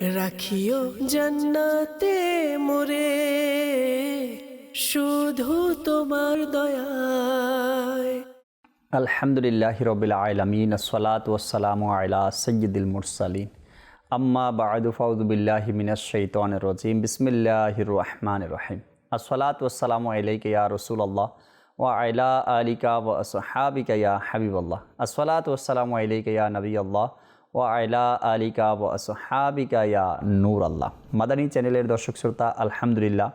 রাখিও জান্নাতে মোরে, শুধু তোমার দয়ায়। আলহামদুলিল্লাহ রবিল আলমিন, আসসালাত ওসালাম আলা সৈয়দুল মুরসালিন। আম্মা বাদু ফাউদুবিল্লাহি মিনাশ শৈতানির রজিম। বিসমিল্লাহির রহমানির রহিম। আসসালাত ওসালামু আলাইকা ইয়া রাসূলুল্লাহ ওয়া আলা আলিকা ওয়া আসহাবিকা ইয়া হাবিবাল্লাহ। আসসালাতু ওয়াসসালামু আলাইকা ইয়া নবিয়াল্লাহ ওয়া আয়লা আলিকা ওয়া আসহাবিকা ইয়া নূর আল্লাহ মাদানী চ্যানেলের দর্শক শ্রোতা, আলহামদুলিল্লাহ।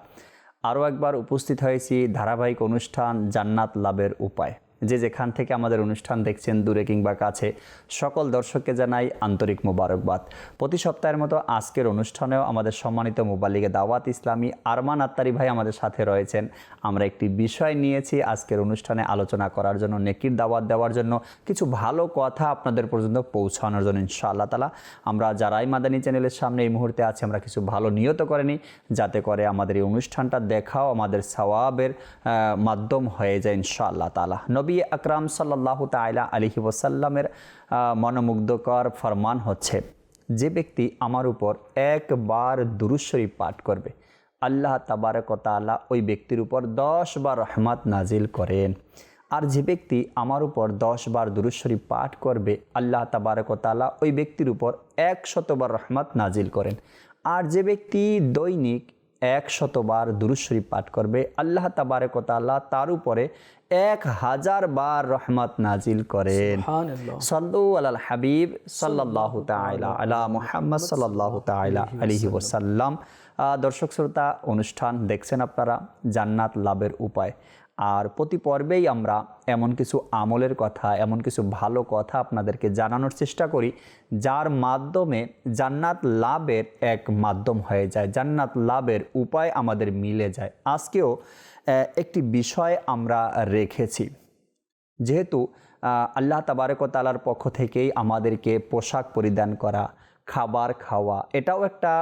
আরও একবার উপস্থিত হয়েছি ধারাবাহিক অনুষ্ঠান জান্নাত লাভের উপায়। যে যেখান থেকে আমাদের অনুষ্ঠান দেখছেন দূরে কিংবা কাছে, সকল দর্শককে জানাই আন্তরিক মোবারকবাদ। প্রতি সপ্তাহের মতো আজকের অনুষ্ঠানেও আমাদের সম্মানিত মোবালিগে দাওয়াত ইসলামী আরমান আত্তারি ভাই আমাদের সাথে রয়েছেন। আমরা একটি বিষয় নিয়েছি আজকের অনুষ্ঠানে আলোচনা করার জন্য, নেকির দাওয়াত দেওয়ার জন্য, কিছু ভালো কথা আপনাদের পর্যন্ত পৌঁছানোর জন্য ইনশাআল্লাহ তালা আমরা যারাই মাদানী চ্যানেলের সামনে এই মুহূর্তে আছি, আমরা কিছু ভালো নিয়ত করে নিই, যাতে করে আমাদের এই অনুষ্ঠানটা দেখাও, আমাদের সওয়াবের মাধ্যম হয়ে যায় ইনশাআল্লাহ তালা নবী আকরাম সাল্লাহ তাইলা আলহি ওসাল্লামের মনোমুগ্ধকর ফরমান হচ্ছে, যে ব্যক্তি আমার উপর একবার দুরুশ্বরী পাঠ করবে, আল্লাহ তাবারকতালা ওই ব্যক্তির উপর দশ বার রহমত নাজিল করেন। আর যে ব্যক্তি আমার উপর দশ বার দুরুশ্বরী পাঠ করবে, আল্লাহ তাবারকতালা ওই ব্যক্তির উপর এক শতবার রহমত নাজিল করেন। আর যে ব্যক্তি দৈনিক এক শতবার দুরুশ্বরী পাঠ করবে। আল্লাহ তাবারকতাল্লাহ তার উপরে এক হাজার বার রহমত নাজিল করেন। সাল্লু আলাল হাবিব সাল্লাল্লাহু তাইলা আলা মুহাম্মদ সাল্লাল্লাহু তাইলা আলিহি ওসাল্লাম দর্শক শ্রোতা অনুষ্ঠান দেখছেন আপনারা জান্নাত লাভের উপায়। আর প্রতি পর্বেই আমরা এমন কিছু আমলের কথা, এমন কিছু ভালো কথা আপনাদেরকে জানানোর চেষ্টা করি, যার মাধ্যমে জান্নাত লাভের এক মাধ্যম হয়ে যায়, জান্নাত লাভের উপায় আমাদের মিলে যায়। আজকেও একটি বিষয় আমরা রেখেছি। যেহেতু আল্লাহ তাবারকতালার পক্ষ থেকেই আমাদেরকে পোশাক পরিধান করা, খাবার খাওয়া, এটাও একটা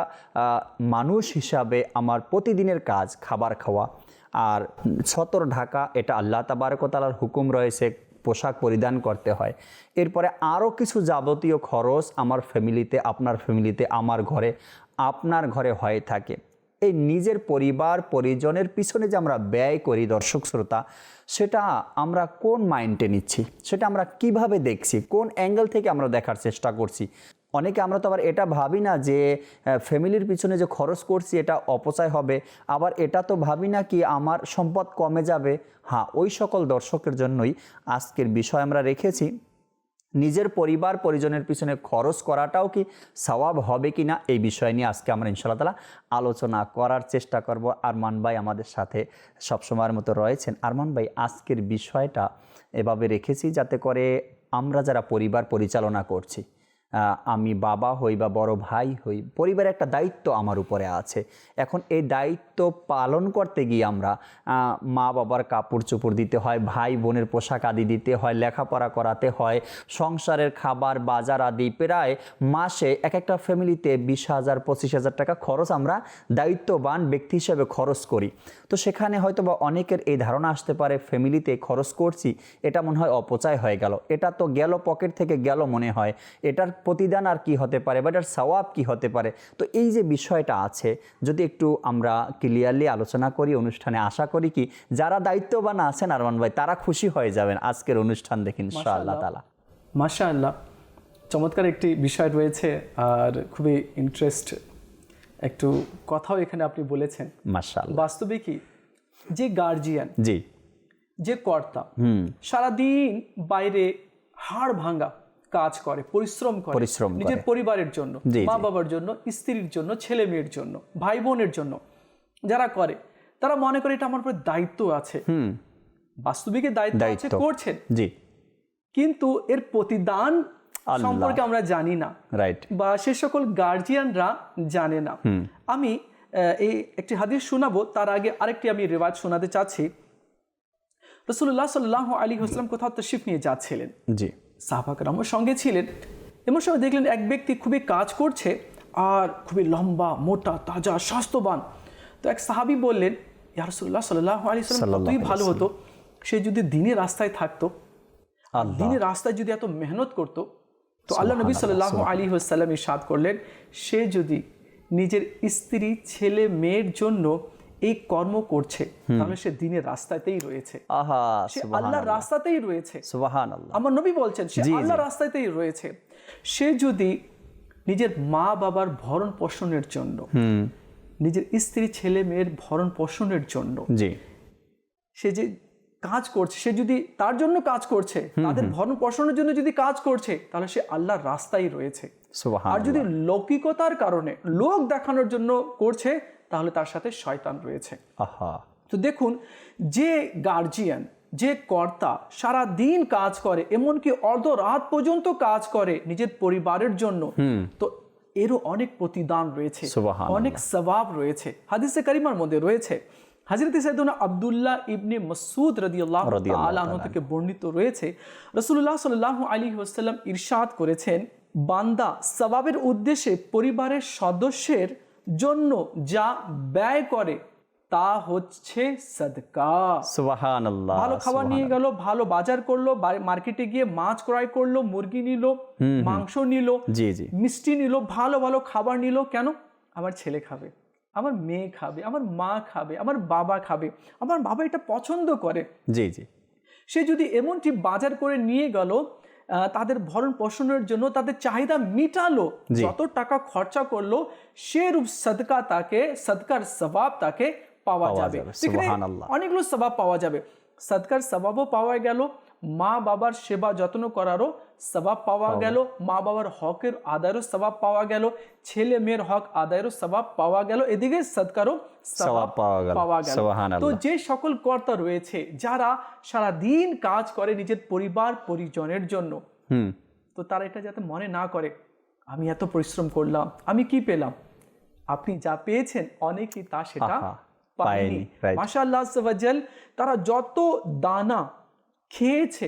মানুষ হিসাবে আমার প্রতিদিনের কাজ, খাবার খাওয়া। আর সতর ঢাকা, এটা আল্লাহ তাবারকতালার হুকুম রয়েছে, পোশাক পরিধান করতে হয়। এরপরে আরও কিছু যাবতীয় খরচ আমার ফ্যামিলিতে, আপনার ফ্যামিলিতে, আমার ঘরে, আপনার ঘরে হয়ে থাকে। এই নিজের পরিবার, পরিজনের পিছনে যে আমরা ব্যয় করি, দর্শক শ্রোতা, সেটা আমরা কোন মাইন্ডে নিচ্ছি? সেটা আমরা কীভাবে দেখছি? কোন অ্যাঙ্গেল থেকে আমরা দেখার চেষ্টা করছি? অনেকে আমরা তো আবার এটা ভাবি না যে ফ্যামিলির পিছনে যে খরচ করছি এটা অপচয় হবে। আবার এটা তো ভাবি না কি আমার সম্পদ কমে যাবে। হ্যাঁ ওই সকল দর্শকের জন্যই আজকের বিষয় আমরা রেখেছি। নিজের পরিবার, পরিজনের পিছনে খরচ করাটাও কি সওয়াব হবে কি না, এই বিষয় নিয়ে আজকে আমরা ইনশাল্লাহ তালা আলোচনা করার চেষ্টা করব। আরমান ভাই আমাদের সাথে সবসময়ের মতো রয়েছেন। আরমান ভাই, আজকের বিষয়টা এভাবে রেখেছি যাতে করে আমরা যারা পরিবার পরিচালনা করছি আমি বাবা হই বা বড় ভাই হই পরিবারের একটা দায়িত্ব আমার উপরে আছে। এখন এই দায়িত্ব পালন করতে গিয়ে আমরা মা বাবার কাপড় চোপড় দিতে হয়, ভাই বোনের পোশাক আদি দিতে হয়, লেখাপড়া করাতে হয়, সংসারের খাবার, বাজার আদি প্রায় মাসে এক একটা ফ্যামিলিতে বিশ হাজার, পঁচিশ হাজার টাকা খরচ আমরা দায়িত্ববান ব্যক্তি হিসেবে খরচ করি। তো সেখানে হয়তো বা অনেকের এই ধারণা আসতে পারে, ফ্যামিলিতে খরচ করছি, এটা মনে হয় অপচয় হয়ে গেল। এটা তো গেল পকেট থেকে গেল মনে হয়। এটার প্রতিদান আর কি হতে পারে বা এটার সওয়াব কি হতে পারে? তো এই যে বিষয়টা আছে যদি একটু আমরা ক্লিয়ারলি আলোচনা করি অনুষ্ঠানে আশা করি কি যারা দায়িত্ববান আছেন আরমান ভাই তারা খুশি হয়ে যাবেন আজকের অনুষ্ঠান দেখে ইনশাআল্লাহ তালা মাশা আল্লাহ চমৎকার একটি বিষয় রয়েছে আর খুবই ইন্টারেস্ট একটু কথাও এখানে আপনি বলেছেন। বাস্তবে কি যে গার্জিয়ান জি। যে কর্তা হুম। সারাদিন বাইরে হাড় ভাঙা কাজ করে পরিশ্রম করে। পরিশ্রম নিজের পরিবারের জন্য মা বাবার জন্য স্ত্রীর জন্য ছেলে মেয়ের জন্য ভাই বোনের জন্য যারা করে তারা মনে করে এটা আমার উপর দায়িত্ব আছে। হুম। বাস্তবিকের দায়িত্ব আছে করছেন। জি। কিন্তু এর প্রতিদান সম্পর্কে আমরা জানি না। রাইট। বা সে সকল গার্জিয়ানরা জানে না। আমি এই একটি হাদিস শোনাবো তার আগে আরেকটি আমি রেওয়াজ শোনাতে চাচ্ছি। রসুল্লাহ সাল্লাহ আলী হোসলাম কোথাও তশিফ নিয়ে যাচ্ছিলেন। জি। সাহাবাকর আমার সঙ্গে ছিলেন এমন সময় দেখলেন এক ব্যক্তি খুবই কাজ করছে আর খুবই লম্বা মোটা তাজা স্বাস্থ্যবান। তো এক সাহাবি বললেন ইয়ারসুল্লাহ সাল্লাহ আলী সাল্লাম কতই ভালো হতো। সে যদি দিনের রাস্তায় থাকতো আল্লাহ। দিনের রাস্তায় যদি এত মেহনত করতো তো আল্লাহ নবী সাল্লাহ আলী সাল্লাম ইরশাদ করলেন সে যদি নিজের স্ত্রী ছেলে মেয়ের জন্য এই কর্ম করছে তাহলে সে দিনের রাস্তাতেই রয়েছে। আহা সে আল্লাহর রাস্তাতেই রয়েছে। সুবাহান আল্লাহ আমার নবী বলছেন সে আল্লাহর রাস্তাতেই রয়েছে। সে যদি নিজের মা বাবার ভরণ পোষণের জন্য নিজের স্ত্রী ছেলে মেয়ের ভরণ পোষণের জন্য জি। সে যে কাজ করছে সে যদি তার জন্য কাজ করছে তাদের ভরণ পোষণের জন্য যদি কাজ করছে তাহলে সে আল্লাহর রাস্তায় রয়েছে। আর যদি লৌকিকতার কারণে লোক দেখানোর জন্য করছে তাহলে তার সাথে শয়তান রয়েছে। আহা। তো দেখুন যে গার্জিয়ান যে কর্তা সারা দিন কাজ করে এমনকি অর্ধ রাত পর্যন্ত কাজ করে নিজের পরিবারের জন্য তো এরও অনেক প্রতিদান রয়েছে। অনেক সবাব রয়েছে। হাদিসে কারিমার মধ্যে রয়েছে হাজরত আব্দুল্লাহ ইবনে মসুদ রাদিয়াল্লাহু তাআলা থেকে বর্ণিত রয়েছে আলাইহি ওয়াসাল্লাম ইরশাদ করেছেন বান্দা সবাবের উদ্দেশ্যে পরিবারের সদস্যের জন্য যা ব্যয় করে তা হচ্ছে সদকা। ভালো খাবার নিয়ে গেল ভালো বাজার করল মার্কেটে গিয়ে মাছ ক্রয় করল মুরগি নিল মাংস নিল জি জি। মিষ্টি নিল ভালো ভালো খাবার নিল কেন? আমার ছেলে খাবে আমার মেয়ে খাবে আমার মা খাবে আমার বাবা খাবে আমার বাবা এটা পছন্দ করে। জি জি। সে যদি এমনটি বাজার করে নিয়ে গেল তাদের ভরণ পোষণের জন্য তাদের চাহিদা মিটালো। যত টাকা খরচা করল সে রূপ সদকা তাকে সদকার সবাব তাকে পাওয়া যাবে। সেখানে অনেকগুলো সবাব পাওয়া যাবে। সদকার স্বভাবও পাওয়া গেল মা বাবার সেবা যত্ন করারও সবাব পাওয়া গেল মা বাবার হকের আদায়েরও সবাব পাওয়া গেল ছেলে মেয়ের হক আদায়েরও সবাব পাওয়া গেল এদিকে সদকারও সওয়াব পাওয়া গেল। পাওয়া গেল। তো যে সকল কর্তা রয়েছে যারা সারা দিন কাজ করে নিজের পরিবার পরিজনের জন্য হুম। তো তারা এটা যাতে মনে না করে আমি এত পরিশ্রম করলাম আমি কি পেলাম? আপনি যা পেয়েছেন অনেকেই তা সেটা পায়নি. মাশাআল্লাহ আজ্জাওয়াজাল, তারা যত দানা খেয়েছে।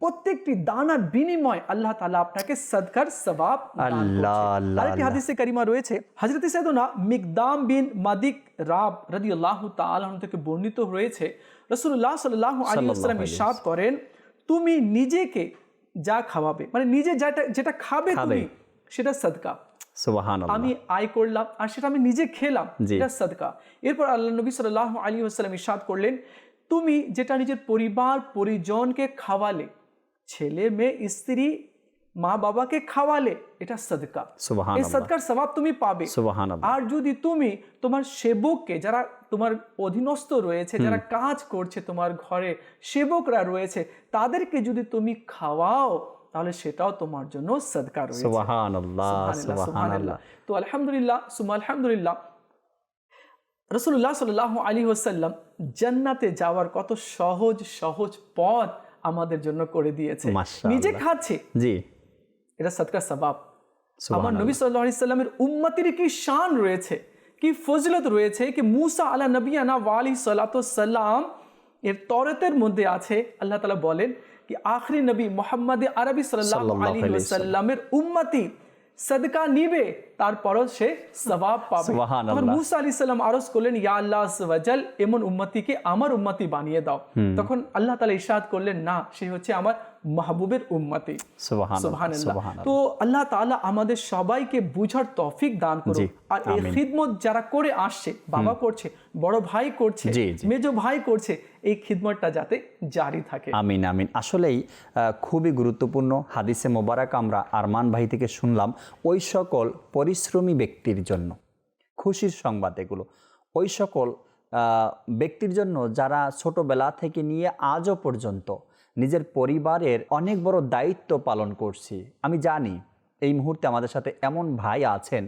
প্রত্যেকটি দানার বিনিময় আল্লাহ তাআলা আপনাকে সদকার সবাব আল্লাহ, আরেকটি হাদিসে কারিমা রয়েছে। হযরত সাইয়েদনা মিকদাম বিন মাদিক রাব রাদিয়াল্লাহু তাআলা আনহু থেকে বর্ণিত রয়েছে রাসূলুল্লাহ সাল্লাল্লাহু আলাইহি ওয়াসাল্লাম সাল্লাল্লাহু করেন তুমি নিজেকে যা খাওয়াবে মানে নিজে যেটা যেটা খাবে। তুমি সেটা সদকা। আমি আয় করলাম আর সেটা আমি নিজে খেলাম এটা সদকা। এরপর আল্লাহ নবী সাল্লাহ আলী আসসালাম ইরশাদ করলেন তুমি যেটা নিজের পরিবার পরিজনকে খাওয়ালে ছেলে মেয়ে স্ত্রী মা বাবাকে খাওয়ালে এটা সদকা। এই সদকার স্বভাব তুমি পাবে। আর যদি তুমি তোমার সেবককে যারা তোমার অধীনস্থ রয়েছে যারা কাজ করছে তোমার ঘরে সেবকরা রয়েছে তাদেরকে যদি তুমি খাওয়াও তাহলে সেটাও তোমার জন্য সদকা রয়েছে। তো আলহামদুলিল্লাহ সুমা আলহামদুলিল্লাহ রসুল্লাহ সাল্লাহ আলী ওসাল্লাম জান্নাতে যাওয়ার কত সহজ সহজ পথ আমাদের জন্য করে দিয়েছে। নিজে খাচ্ছে। জি। এটা সদকা সবাব। আমার নবী সাল্লাহ সাল্লামের উম্মতির কি শান রয়েছে কি ফজিলত রয়েছে কি মুসা আলা নবী আনা ওয়ালি সাল্লাম এর তরতের মধ্যে আছে। আল্লাহ তালা বলেন কি আখরি নবী মোহাম্মদ আরবি সাল্লাহ আলী সাল্লামের উম্মতি সদকা নিবে। তারপরও সে সবাব পাবে। মুসা আলি সাল্লাম আরজ করলেন ইয়া আল্লাহ ওয়াজাল এমন উম্মতিকে আমার উম্মতি বানিয়ে দাও। তখন আল্লাহ তালা ইশাদ করলেন না সে হচ্ছে আমার মাহবুবের উম্মতি। তো আল্লাহ তাআলা আমাদের সবাইকে বুঝার তৌফিক দান করুন জি, আর এই খিদমত যারা করে আসছে বাবা করছে বড় ভাই করছে জি, জি। ভাই করছে এই খিদমতটা যাতে জারি থাকে। আমিন আমিন। আসলেই খুবই গুরুত্বপূর্ণ হাদিসে মোবারক আমরা আরমান ভাই থেকে শুনলাম ওই সকল পরিশ্রমী ব্যক্তির জন্য। খুশির সংবাদ এগুলো। ওই সকল ব্যক্তির জন্য যারা ছোটবেলা থেকে নিয়ে আজও পর্যন্ত নিজের পরিবারের অনেক বড় দায়িত্ব পালন করছি। আমি জানি এই মুহূর্তে আমাদের সাথে এমন ভাই আছেন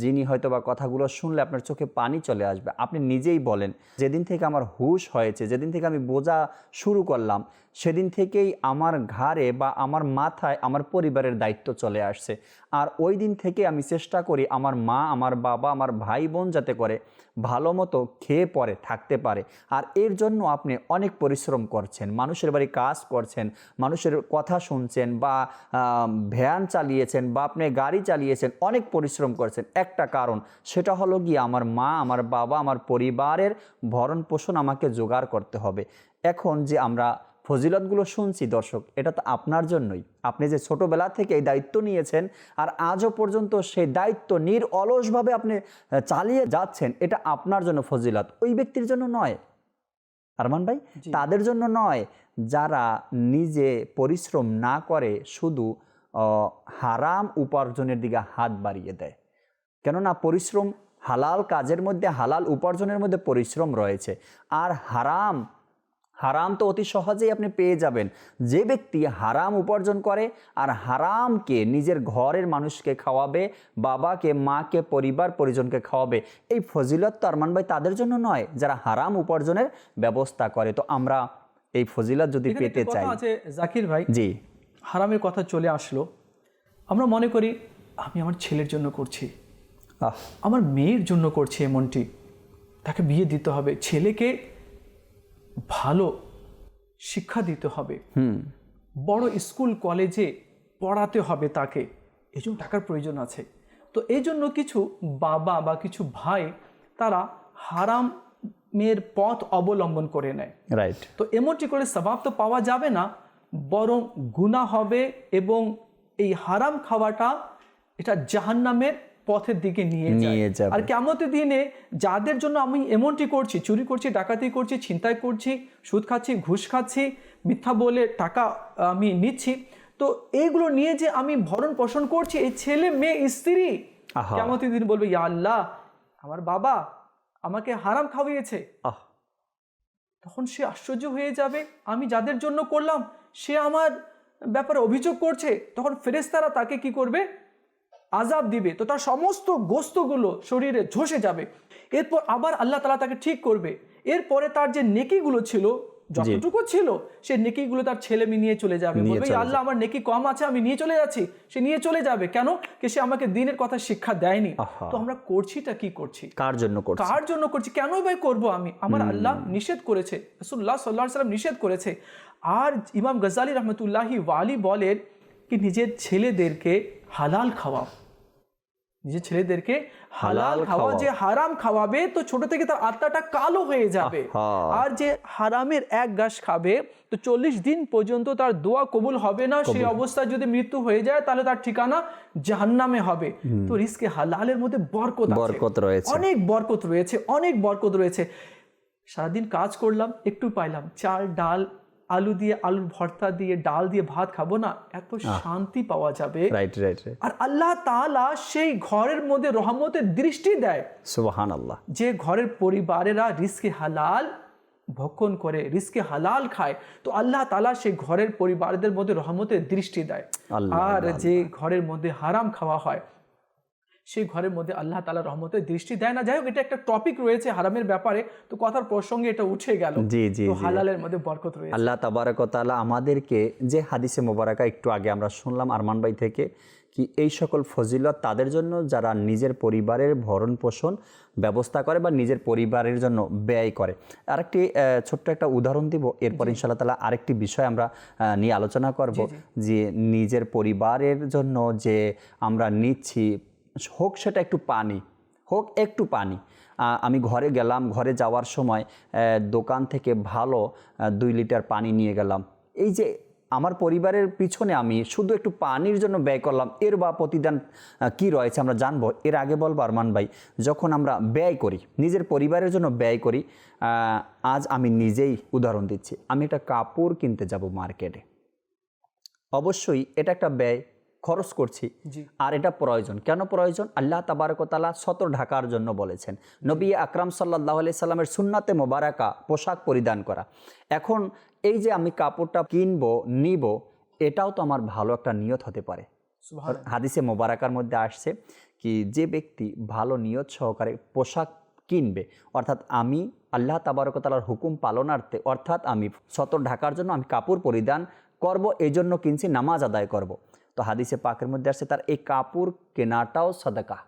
যিনি হয়তো বা কথাগুলো শুনলে আপনার চোখে পানি চলে আসবে। আপনি নিজেই বলেন, যেদিন থেকে আমার হুশ হয়েছে, যেদিন থেকে আমি বোঝা শুরু করলাম সেদিন থেকেই আমার ঘাড়ে বা আমার মাথায় আমার পরিবারের দায়িত্ব চলে আসছে। আর ওই দিন থেকে আমি চেষ্টা করি আমার মা, আমার বাবা, আমার ভাই বোন যাতে করে ভালো মতো খেয়ে পরে, থাকতে পারে। আর এর জন্য আপনি অনেক পরিশ্রম করছেন, মানুষের বাড়ি কাজ করছেন, মানুষের কথা শুনছেন বা ভ্যান চালিয়েছেন বা আপনি গাড়ি চালিয়েছেন, অনেক পরিশ্রম করছেন। একটা কারণ, সেটা হলো গিয়ে আমার মা, আমার বাবা, আমার পরিবারের ভরণ পোষণ আমাকে জোগাড় করতে হবে। এখন যে আমরা ফজিলতগুলো শুনছি দর্শক এটা তো আপনার জন্যই। আপনি যে ছোটোবেলা থেকে এই দায়িত্ব নিয়েছেন আর আজও পর্যন্ত সেই দায়িত্ব নির অলসভাবে আপনি চালিয়ে যাচ্ছেন এটা আপনার জন্য ফজিলত। ওই ব্যক্তির জন্য নয়। আরমান ভাই তাদের জন্য নয়। যারা নিজে পরিশ্রম না করে শুধু হারাম উপার্জনের দিকে হাত বাড়িয়ে দেয়। কেননা পরিশ্রম হালাল কাজের মধ্যে হালাল উপার্জনের মধ্যে পরিশ্রম রয়েছে। আর হারাম হারাম তো অতি সহজেই আপনি পেয়ে যাবেন। যে ব্যক্তি হারাম উপার্জন করে আর হারামকে নিজের ঘরের মানুষকে খাওয়াবে বাবাকে মাকে পরিবার পরিজনকে খাওয়াবে এই ফজিলত তো আরমান ভাই তাদের জন্য নয় যারা হারাম উপার্জনের ব্যবস্থা করে। তো আমরা এই ফজিলত যদি পেতে চাই। জাকির ভাই। জি। হারামের কথা চলে আসলো। আমরা মনে করি আমি আমার ছেলের জন্য করছি। আমার মেয়ের জন্য করছি এমনটি। তাকে বিয়ে দিতে হবে। ছেলেকে ভালো শিক্ষা দিতে হবে। হুম। বড় স্কুল কলেজে পড়াতে হবে তাকে। এই জন্য টাকার প্রয়োজন আছে। তো এই জন্য কিছু বাবা বা কিছু ভাই তারা হারামের পথ অবলম্বন করে নেয়। রাইট তো এমনটি করে স্বভাব তো পাওয়া যাবে না বরং গুণা হবে এবং এই হারাম খাওয়াটা এটা জাহান্নামের পথের দিকে নিয়ে নিয়ে যায় যাবে। আর কেমতের দিনে যাদের জন্য আমি এমনটি করছি চুরি করছি ডাকাতি করছি ছিনতাই করছি সুদ খাচ্ছি ঘুষ খাচ্ছি মিথ্যা বলে টাকা আমি নিচ্ছি তো এইগুলো নিয়ে যে আমি ভরণ পোষণ করছি এই ছেলে মেয়ে স্ত্রী আহা। কেমতের দিন বলবে ইয়া আল্লাহ আমার বাবা আমাকে হারাম খাওয়িয়েছে। তখন সে আশ্চর্য হয়ে যাবে আমি যাদের জন্য করলাম সে আমার ব্যাপারে অভিযোগ করছে। তখন ফেরেস্তারা তাকে কি করবে? আজাব দিবে। তো তার সমস্ত গোস্তগুলো শরীরে ঝসে যাবে। এরপর আবার আল্লাহ তালা তাকে ঠিক করবে। এরপরে তার যে নেকিগুলো ছিল যতটুকু ছিল সে নেকিগুলো তার ছেলে মেয়ে নিয়ে চলে যাবে। বলবে আল্লাহ আমার নেকি কম আছে আমি নিয়ে চলে যাচ্ছি। সে নিয়ে চলে যাবে। কেন? কি সে আমাকে দিনের কথা শিক্ষা দেয়নি। তো আমরা করছিটা কি করছি? কার জন্য করছে? কার জন্য করছি? কেন ভাই করব আমি? আমার আল্লাহ নিষেধ করেছে। রসুল্লাহ সাল্লাহ সাল্লাম নিষেধ করেছে। আর ইমাম গজালি রহমতুল্লাহি ওয়ালি বলেন কি নিজের ছেলেদেরকে হালাল খাওয়াও। নিজের ছেলেদেরকে হালাল খাওয়া যে হারাম খাওয়াবে তো ছোট থেকে তার আত্মাটা কালো হয়ে যাবে। আর যে হারামের এক গাছ খাবে তো চল্লিশ দিন পর্যন্ত তার দোয়া কবুল হবে না। সেই অবস্থায় যদি মৃত্যু হয়ে যায় তাহলে তার ঠিকানা জাহান্নামে হবে। তো রিস্কে হালালের মধ্যে বরকত বরকত রয়েছে। অনেক বরকত রয়েছে অনেক বরকত রয়েছে। সারাদিন কাজ করলাম একটু পাইলাম। চাল ডাল আলু দিয়ে আলুর ভর্তা দিয়ে ডাল দিয়ে ভাত খাব না এত শান্তি পাওয়া যাবে। রাইট রাইট আর আল্লাহ তাআলা সেই ঘরের মধ্যে রহমতের দৃষ্টি দেয়। সুবাহান আল্লাহ যে ঘরের পরিবারেরা রিস্কে হালাল ভক্ষণ করে রিস্কে হালাল খায় তো আল্লাহ তালা সেই ঘরের পরিবারদের মধ্যে রহমতের দৃষ্টি দেয়। আর যে ঘরের মধ্যে হারাম খাওয়া হয় সেই ঘরের মধ্যে আল্লাহ তালা রহমতের দৃষ্টি দেয় না। যাই হোক এটা একটা টপিক রয়েছে হারামের ব্যাপারে। তো কথার প্রসঙ্গে এটা উঠে গেল। জি জি হালালের মধ্যে বরকত রয়েছে। আল্লাহ তাবারকতালা আমাদেরকে যে হাদিসে মোবারকা একটু আগে আমরা শুনলাম আরমান ভাই থেকে কি এই সকল ফজিলত তাদের জন্য যারা নিজের পরিবারের ভরণ পোষণ ব্যবস্থা করে বা নিজের পরিবারের জন্য ব্যয় করে। আরেকটি ছোট্ট একটা উদাহরণ দিব। এরপর ইনশাল্লাহ তালা আরেকটি বিষয় আমরা নিয়ে আলোচনা করব। যে নিজের পরিবারের জন্য যে আমরা নিচ্ছি হোক সেটা একটু পানি, হোক একটু পানি। আমি ঘরে গেলাম, ঘরে যাওয়ার সময় দোকান থেকে ভালো দুই লিটার পানি নিয়ে গেলাম। এই যে আমার পরিবারের পিছনে আমি শুধু একটু পানির জন্য ব্যয় করলাম, এর বা প্রতিদান কি রয়েছে আমরা জানব। এর আগে বলব, আরমান ভাই, যখন আমরা ব্যয় করি, নিজের পরিবারের জন্য ব্যয় করি আজ আমি নিজেই উদাহরণ দিচ্ছি। আমি একটা কাপড় কিনতে যাব মার্কেটে। অবশ্যই এটা একটা ব্যয় খরচ করছি। আর এটা প্রয়োজন। কেন প্রয়োজন? আল্লাহ তাবারকতালা সতর ঢাকার জন্য বলেছেন নবী আকরাম সাল্লাহ আলি সাল্লামের সুন্নাতে মোবারাকা পোশাক পরিধান করা। এখন এই যে আমি কাপড়টা কিনবো নিব এটাও তো আমার ভালো একটা নিয়ত হতে পারে। হাদিসে মোবারাকার মধ্যে আসছে কি যে ব্যক্তি ভালো নিয়ত সহকারে পোশাক কিনবে অর্থাৎ আমি আল্লাহ তাবারকতালার হুকুম পালনার্থে অর্থাৎ আমি সতর ঢাকার জন্য আমি কাপড় পরিধান করব এই জন্য কিনছি নামাজ আদায় করব। তো হাদিসে পাকের মধ্যে আসছে তার এই কাপড় কেনাটাও সদাকা।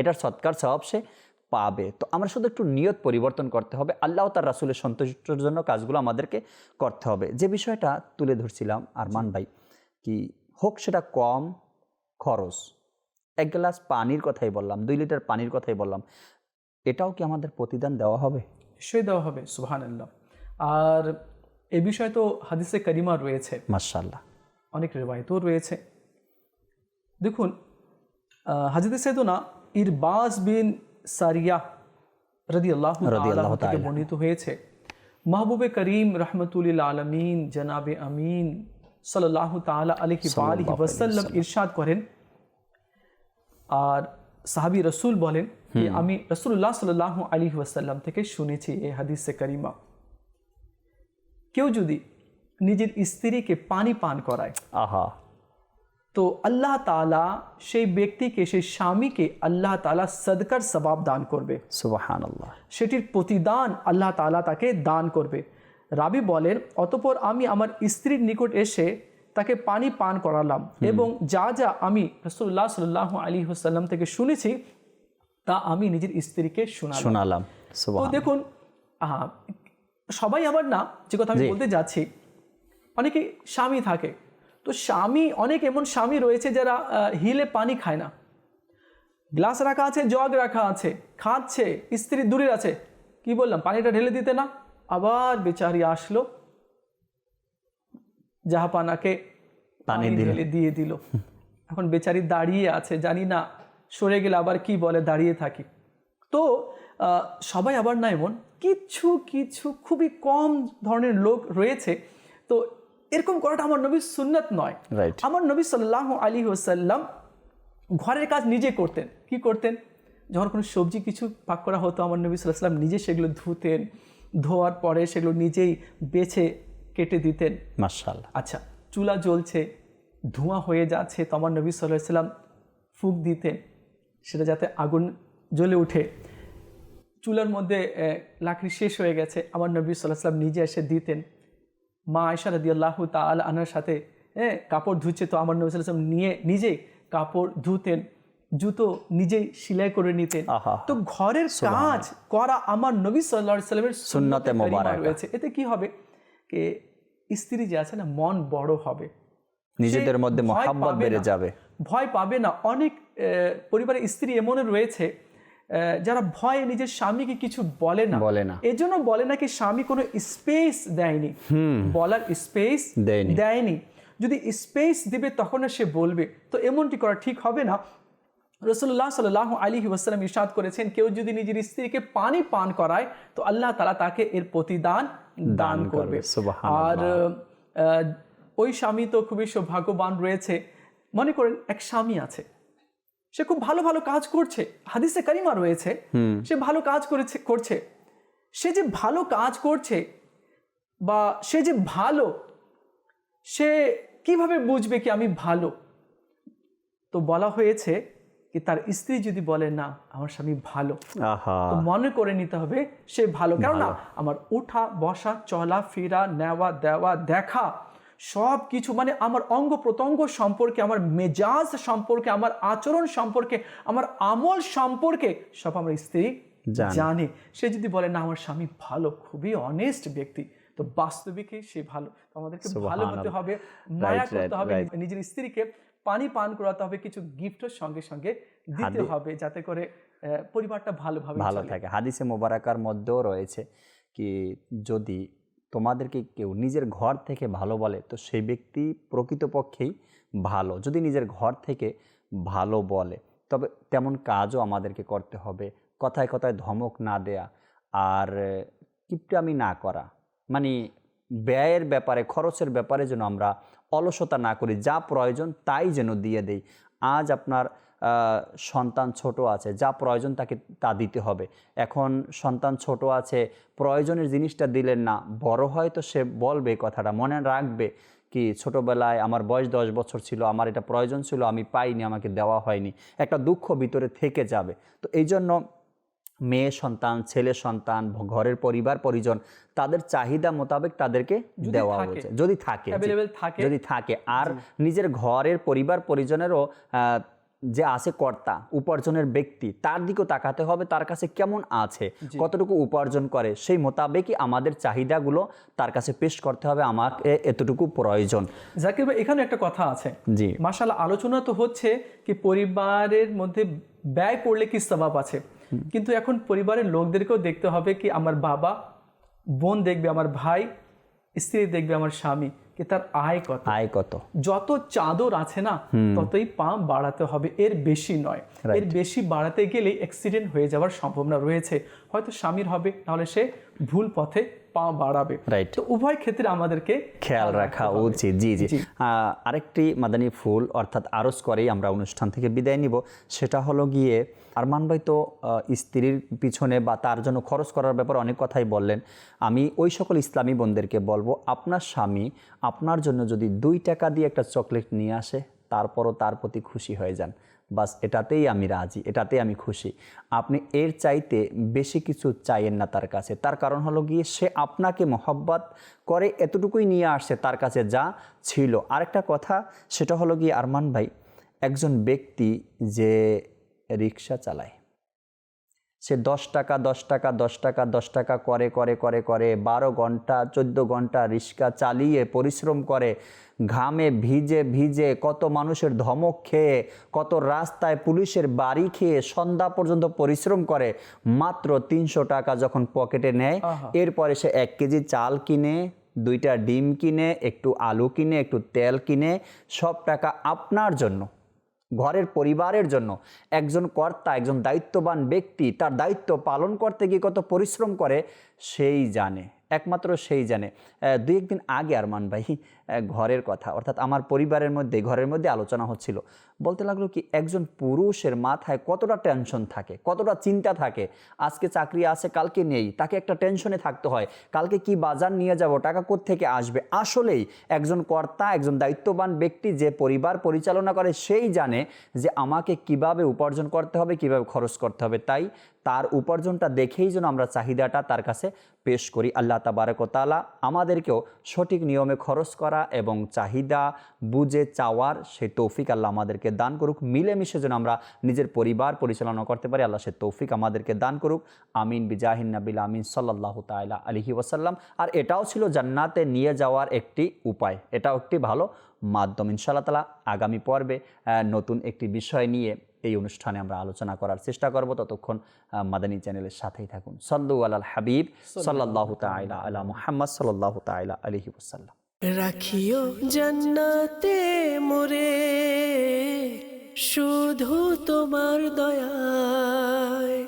এটার সৎকার স্বভাব সে পাবে। তো আমরা শুধু একটু নিয়ত পরিবর্তন করতে হবে আল্লাহ তার রাসুলের সন্তুষ্টর জন্য কাজগুলো আমাদেরকে করতে হবে। যে বিষয়টা তুলে ধরছিলাম আরমান ভাই কি হোক সেটা কম খরচ। এক গ্লাস পানির কথাই বললাম দুই লিটার পানির কথাই বললাম এটাও কি আমাদের প্রতিদান দেওয়া হবে? নিশ্চয়ই দেওয়া হবে আল্লাহ আর এ বিষয়ে তো হাদিসে করিমা রয়েছে। মাশাল্লাহ অনেক রেবায়তও রয়েছে। দেখুন হাজিদে সেদনা ইরবাজ বিন সারিয়া রদি আল্লাহ থেকে বর্ণিত হয়েছে মাহবুবে করিম রহমতুল আলমিন জনাবে আমিন সাল্লাহ তালা আলহি আলহি ওয়াসাল্লাম ইরশাদ করেন। আর সাহাবি রসুল বলেন আমি রসুল্লাহ সাল্লাহ আলী ওয়াসাল্লাম থেকে শুনেছি এই হাদিসে করিমা। কেউ যদি নিজের স্ত্রীকে পানি পান করায়। আহা। তো আল্লাহ তালা সেই ব্যক্তিকে সেই স্বামীকে আল্লাহ তালা সদকার সবাব দান করবে। সুবাহান আল্লাহ সেটির প্রতিদান আল্লাহ তালা তাকে দান করবে। রাবি বলেন অতপর আমি আমার স্ত্রীর নিকট এসে তাকে পানি পান করালাম এবং যা যা আমি রসুল্লাহ সাল্লাহ আলী হুসাল্লাম থেকে শুনেছি তা আমি নিজের স্ত্রীকে শোনালাম। তো দেখুন আহ, সবাই আবার না যে কথা আমি বলতে যাচ্ছি অনেকে স্বামী থাকে। তো স্বামী অনেক এমন স্বামী রয়েছে যারা হিলে পানি খায় না। গ্লাস রাখা আছে জগ রাখা আছে খাচ্ছে স্ত্রী দূরের আছে। কি বললাম পানিটা ঢেলে দিতে না? আবার বেচারি আসলো। জাহাপানাকে পানি ঢেলে দিয়ে দিল। এখন বেচারি দাঁড়িয়ে আছে জানি না সরে গেলে আবার কি বলে দাঁড়িয়ে থাকি। তো আহ, সবাই আবার না এমন কিছু কিছু খুবই কম ধরনের লোক রয়েছে। তো এরকম করাটা আমার নবীর সুন্নত নয়। রাইট আমার নবী সাল্লাহ আলী ওসাল্লাম ঘরের কাজ নিজে করতেন। কি করতেন? যখন কোনো সবজি কিছু পাক করা হতো আমার নবী সাল্লাম নিজে সেগুলো ধুতেন ধোয়ার পরে সেগুলো নিজেই বেছে কেটে দিতেন। মার্শাল আচ্ছা চুলা জ্বলছে ধোঁয়া হয়ে যাচ্ছে তো আমার নবী সাল্লাহ সাল্লাম ফুক দিতেন সেটা যাতে আগুন জ্বলে উঠে চুলার মধ্যে লাকড়ি শেষ হয়ে গেছে আমার নবী সাল্লাহ সাল্লাম নিজে এসে দিতেন। মা আয়সা রাদি আল্লাহ তাল আনার সাথে হ্যাঁ কাপড় ধুচ্ছে। তো আমার নবী সাল্লাম নিয়ে নিজেই কাপড় ধুতেন জুতো নিজেই সেলাই করে নিতেন। তো ঘরের কাজ করা আমার নবী সাল্লাহ সাল্লামের সুন্নতে রয়েছে। এতে কি হবে? কে স্ত্রী যে আছে না মন বড় হবে। নিজেদের মধ্যে ভয় মহাব্বত পাবে বেড়ে না। যাবে। ভয় পাবে না। অনেক আহ, পরিবারের স্ত্রী এমন রয়েছে যারা ভয়ে নিজের স্বামীকে কিছু বলে না। বলে না। এই জন্য বলে না কি স্বামী কোনো স্পেস দেয়নি। বলার স্পেস দেয়নি। দেয়নি। যদি স্পেস দিবে তখন সে বলবে। তো এমনটি করা ঠিক হবে না। রসুল্লাহ সাল্লাহ আলী ওয়াসালাম ইরশাদ করেছেন কেউ যদি নিজের স্ত্রীকে পানি পান করায় তো আল্লাহ তালা তাকে এর প্রতিদান দান করবে। আর ওই স্বামী তো খুবই সৌভাগ্যবান রয়েছে। মনে করেন এক স্বামী আছে। সে খুব ভালো ভালো কাজ করছে। হাদিসে কারিমা রয়েছে সে ভালো কাজ করেছে করছে। সে যে ভালো কাজ করছে বা সে যে ভালো সে কীভাবে বুঝবে কি আমি ভালো? তো বলা হয়েছে কি তার স্ত্রী যদি বলে না আমার স্বামী ভালো। তো মনে করে নিতে হবে সে ভালো। কেননা আমার উঠা বসা চলা ফেরা নেওয়া দেওয়া দেখা সব কিছু মানে আমার অঙ্গ প্রত্যঙ্গ সম্পর্কে আমার মেজাজ সম্পর্কে আমার আচরণ সম্পর্কে আমার আমল সম্পর্কে সব আমার স্ত্রী জানে। সে যদি বলে না আমার স্বামী ভালো খুবই অনেস্ট ব্যক্তি তো বাস্তবিকে সে ভালো। তো আমাদেরকে ভালো হতে হবে মায়া করতে হবে নিজের স্ত্রীকে পানি পান করাতে হবে কিছু গিফটের সঙ্গে সঙ্গে দিতে হবে যাতে করে আহ, পরিবারটা ভালোভাবে ভালো থাকে। হাদিসে মোবারকার মধ্যেও রয়েছে কি যদি তোমাদেরকে কেউ নিজের ঘর থেকে ভালো বলে, তো সেই ব্যক্তি প্রকৃতপক্ষেই ভালো। যদি নিজের ঘর থেকে ভালো বলে, তবে তেমন কাজও আমাদেরকে করতে হবে। কথায় কথায় ধমক না দেয়া আর কিপটামি না করা। মানে ব্যয়ের ব্যাপারে, খরচের ব্যাপারে যেন আমরা অলসতা না করি। যা প্রয়োজন তাই যেন দিয়ে দেই। আজ আপনার সন্তান ছোট আছে যা প্রয়োজন তাকে তা দিতে হবে। এখন সন্তান ছোট আছে প্রয়োজনের জিনিসটা দিলেন না বড় হয় তো সে বলবে কথাটা মনে রাখবে কি ছোটবেলায় আমার বয়স দশ বছর ছিল আমার এটা প্রয়োজন ছিল আমি পাইনি আমাকে দেওয়া হয়নি। একটা দুঃখ ভিতরে থেকে যাবে। তো এই জন্য মেয়ে সন্তান ছেলে সন্তান ঘরের পরিবার পরিজন তাদের চাহিদা মোতাবেক তাদেরকে দেওয়া। হচ্ছে যদি থাকে। যদি থাকে। আর নিজের ঘরের পরিবার পরিজনেরও যে আছে কর্তা উপার্জনের ব্যক্তি তার দিকেও তাকাতে হবে তার কাছে কেমন আছে কতটুকু উপার্জন করে সেই মোতাবেকই আমাদের চাহিদাগুলো তার কাছে পেশ করতে হবে আমাকে এতটুকু প্রয়োজন। জাকির ভাই এখানে একটা কথা আছে। জি। মাসাল আলোচনা তো হচ্ছে কি পরিবারের মধ্যে ব্যয় করলে কি স্বভাব আছে? কিন্তু এখন পরিবারের লোকদেরকেও দেখতে হবে কি আমার বাবা বোন দেখবে আমার ভাই স্ত্রী দেখবে আমার স্বামী কি তার আয় কত। আয় কত। যত চাদর আছে না ততই পা বাড়াতে হবে। এর বেশি নয়। এর বেশি বাড়াতে গেলে অ্যাক্সিডেন্ট হয়ে যাওয়ার সম্ভাবনা রয়েছে। হয়তো স্বামীর হবে তাহলে সে ভুল পথে পা বাড়াবে। রাইট তো উভয় ক্ষেত্রে আমাদেরকে খেয়াল রাখা উচিত। জি জি। আহ, আরেকটি মাদানী ফুল অর্থাৎ আরজ করেই আমরা অনুষ্ঠান থেকে বিদায় নিব। সেটা হলো গিয়ে আরমান ভাই তো স্ত্রীর পিছনে বা তার জন্য খরচ করার ব্যাপারে অনেক কথাই বললেন। আমি ওই সকল ইসলামী বোনদেরকে বলব, আপনার স্বামী আপনার জন্য যদি দুই টাকা দিয়ে একটা চকলেট নিয়ে আসে, তারপরও তার প্রতি খুশি হয়ে যান। বাস, এটাতেই আমি রাজি, এটাতেই আমি খুশি। আপনি এর চাইতে বেশি কিছু চাইয়েন না তার কাছে। তার কারণ হলো গিয়ে সে আপনাকে মহব্বত করে এতটুকুই নিয়ে আসছে, তার কাছে যা ছিল। আরেকটা কথা, সেটা হলো গিয়ে আরমান ভাই, একজন ব্যক্তি যে রিক্সা চালায়। সে দশ টাকা দশ টাকা দশ টাকা দশ টাকা করে করে করে করে বারো ঘণ্টা চোদ্দ ঘণ্টা রিক্সা চালিয়ে পরিশ্রম করে ঘামে ভিজে ভিজে কত মানুষের ধমক খেয়ে কত রাস্তায় পুলিশের বাড়ি খেয়ে সন্ধ্যা পর্যন্ত পরিশ্রম করে মাত্র তিনশো টাকা যখন পকেটে নেয় এরপরে সে এক কেজি চাল কিনে দুইটা ডিম কিনে একটু আলু কিনে একটু তেল কিনে সব টাকা আপনার জন্য। ঘরের পরিবারের জন্য। একজন কর্তা, একজন দায়িত্ববান ব্যক্তি তার দায়িত্ব পালন করতে গিয়ে কত পরিশ্রম করে, সেই জানে। একমাত্র সেই জানে। দুই একদিন আগে আরমান ভাই ঘরের কথা। অর্থাৎ আমার পরিবারের মধ্যে, ঘরের মধ্যে আলোচনা হচ্ছিল। বলতে লাগল কি, একজন পুরুষের মাথায় কতটা টেনশন থাকে, কতটা চিন্তা থাকে, আজকে চাকরি আছে, কালকে নেই, তাকে একটা টেনশনে থাকতে হয়, কালকে কি বাজার নিয়ে যাব, টাকা থেকে আসবে? আসলেই একজন কর্তা, একজন দায়িত্ববান ব্যক্তি যে পরিবার পরিচালনা করে, সেই জানে যে আমাকে কীভাবে উপার্জন করতে হবে, কীভাবে খরচ করতে হবে। তাই তার উপার্জনটা দেখেই যেন আমরা চাহিদাটা তার কাছে পেশ করি। আল্লাহ তাবারকতালা আমাদেরকেও সঠিক নিয়মে খরচ করা এবং চাহিদা বুঝে চাওয়ার সেই তৌফিক আল্লাহ আমাদেরকে দান করুক। মিলেমিশে যেন আমরা নিজের পরিবার পরিচালনা করতে পারি, আল্লাহ সে তৌফিক আমাদেরকে দান করুক। আমিন, বিজাহিন নাবিল আমিন সাল্লাহ তাইলা আলহি ওয়াসাল্লাম। আর এটাও ছিল জান্নাতে নিয়ে যাওয়ার একটি উপায়। এটাও একটি ভালো মাধ্যম। ইনশাআল্লাহ তালা আগামী পর্বে নতুন একটি বিষয় নিয়ে এই অনুষ্ঠানে আমরা আলোচনা করার চেষ্টা করব। ততক্ষণ মাদানী চ্যানেলের সাথেই থাকুন। সল্লু আল হাবিব সাল্লাহ তাইলা আলা মুহাম্মদ সাল্লাহ তাইলা আলহি ওসাল্লাম রাখিও জান্নাতে মোরে শুধু তোমার দয়ায়।